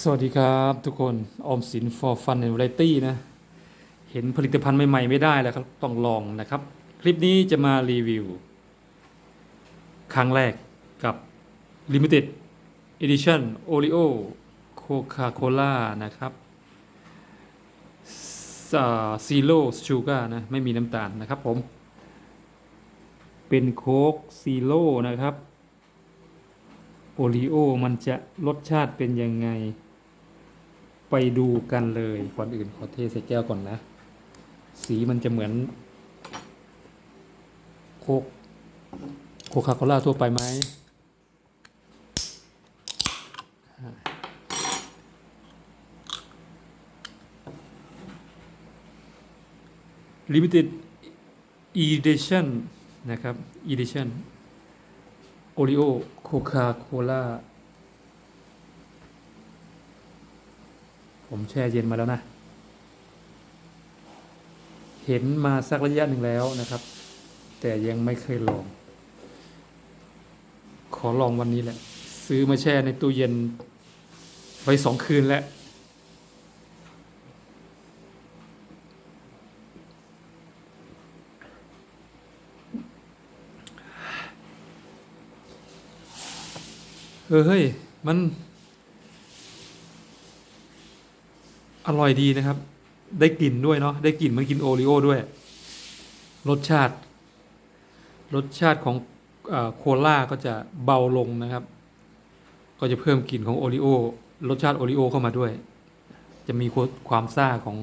สวัสดีครับทุกคน ออมสิน for fun and variety นะ เห็นผลิตภัณฑ์ใหม่ๆ ไม่ได้แล้วครับ ต้องลองนะครับ คลิปนี้จะมารีวิว ครั้งแรกกับ Limited Edition Oreo Coca Cola นะครับซีโร่ชูการ์นะ ไม่มีน้ำตาลนะครับผม เป็นโค้กซีโร่นะครับ โอรีโอมันจะรสชาติเป็นยังไง ไปดูกันเลยก่อนอื่นขอเทใส่แก้วก่อนนะ สีมันจะเหมือน โคกโคคาโคล่าทั่วไปไหม Limited Edition นะครับ Edition โอริโอ คคาโคล่า ผมแช่เย็นมาแล้วนะ เห็นมาสักระยะหนึ่งแล้วนะครับ แต่ยังไม่เคยลอง ขอลองวันนี้แหละ ซื้อมาแช่ในตู้เย็น ไว้สองคืนแล้ว ออเฮ้ย มัน อร่อยดีนะครับ ได้กลิ่นด้วยเนาะได้กลิ่นมันกินโอริโอด้วย รสชาติ รสชาติของออโคล่าก็จะเบาลงนะครับ ก็จะเพิ่มกลิ่นของโอริโอรสชาติโอริโอเข้ามาด้วย จะมีความซ่าของ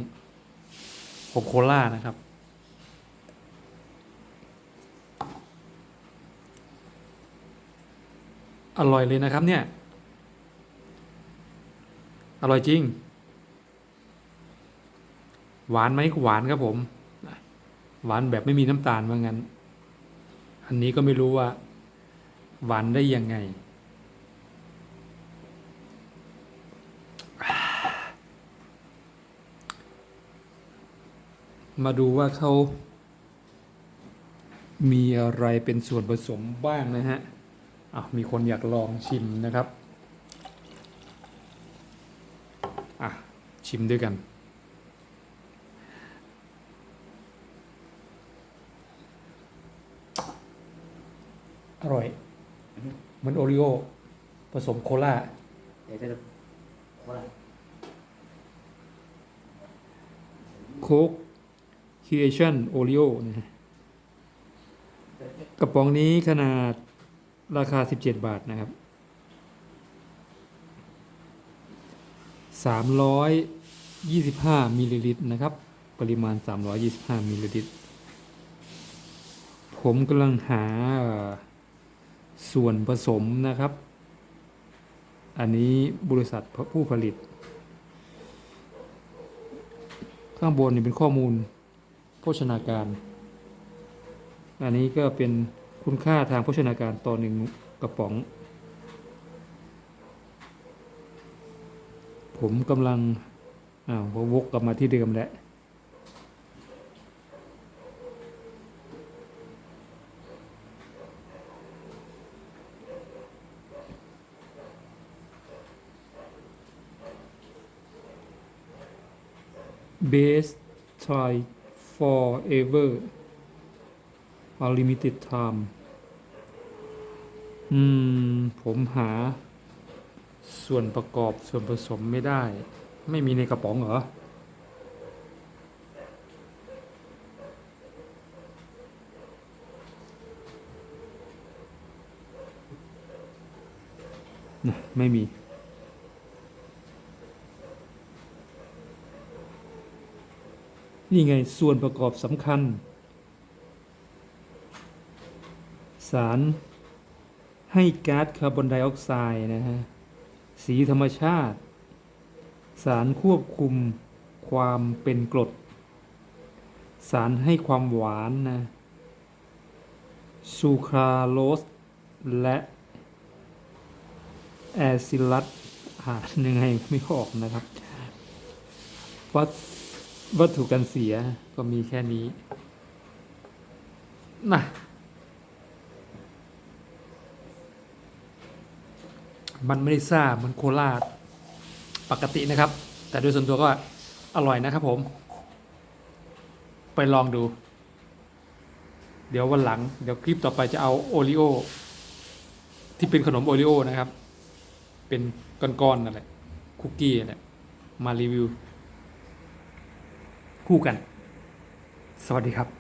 ของโคล่านะครับ อร่อยเลยนะครับเนี่ย อร่อยจริง หวานไหมหวานครับผม หวานแบบไม่มีน้ำตาลว่างั้น อันนี้ก็ไม่รู้ว่า หวานได้ยังไง มาดูว่าเขามีอะไรเป็นส่วนผสมบ้างนะฮะ อะมีคนอยากลองชิมนะครับอะชิมด้วยกัน อร่อยเหมือนโอริโอผสมโคลาเดี๋ยวจะว่าโค้กคิเอชั่นโอริโอนะฮะกระป๋องนี้ขนาด ราคา 17 บาทนะครับ 325มิลลิลิตรนะครับ ปริมาณ 325มิลลิลิตร ผมกำลังหาส่วนผสมนะครับ อันนี้บริษัทผู้ผลิต ข้างบนนี่เป็นข้อมูล โภชนาการ อันนี้ก็เป็น คุณค่าทางโภชนาการต่อหนึ่งกระป๋อง ผมกำลังอ้าววกกลับมาที่เดิมแล้ว best try forever unlimited time อืม ผมหา ส่วนประกอบส่วนผสมไม่ได้ ไม่มีในกระป๋องเหรอ ไม่มีนี่ไงส่วนประกอบสำคัญ สารให้ก๊าซคาร์บอนไดออกไซด์นะฮะ สีธรรมชาติ สารควบคุมความเป็นกรด สารให้ความหวานนะซูคราโลส และแอซิลัสอ่านยังไงไม่ออกนะครับ วัตวัตถุกันเสียก็มีแค่นี้นะ มันไม่ได้ซ่าเหมันโคราชปกตินะครับ แต่โดยส่วนตัวก็อร่อยนะครับผม ไปลองดู เดี๋ยววันหลัง เดี๋ยวคลิปต่อไปจะเอาโอริโอที่เป็นขนมโอริโอนะครับ เป็นก้อนๆนั่นแหละคุกกี้นั่นแหละมารีวิว คู่กัน สวัสดีครับ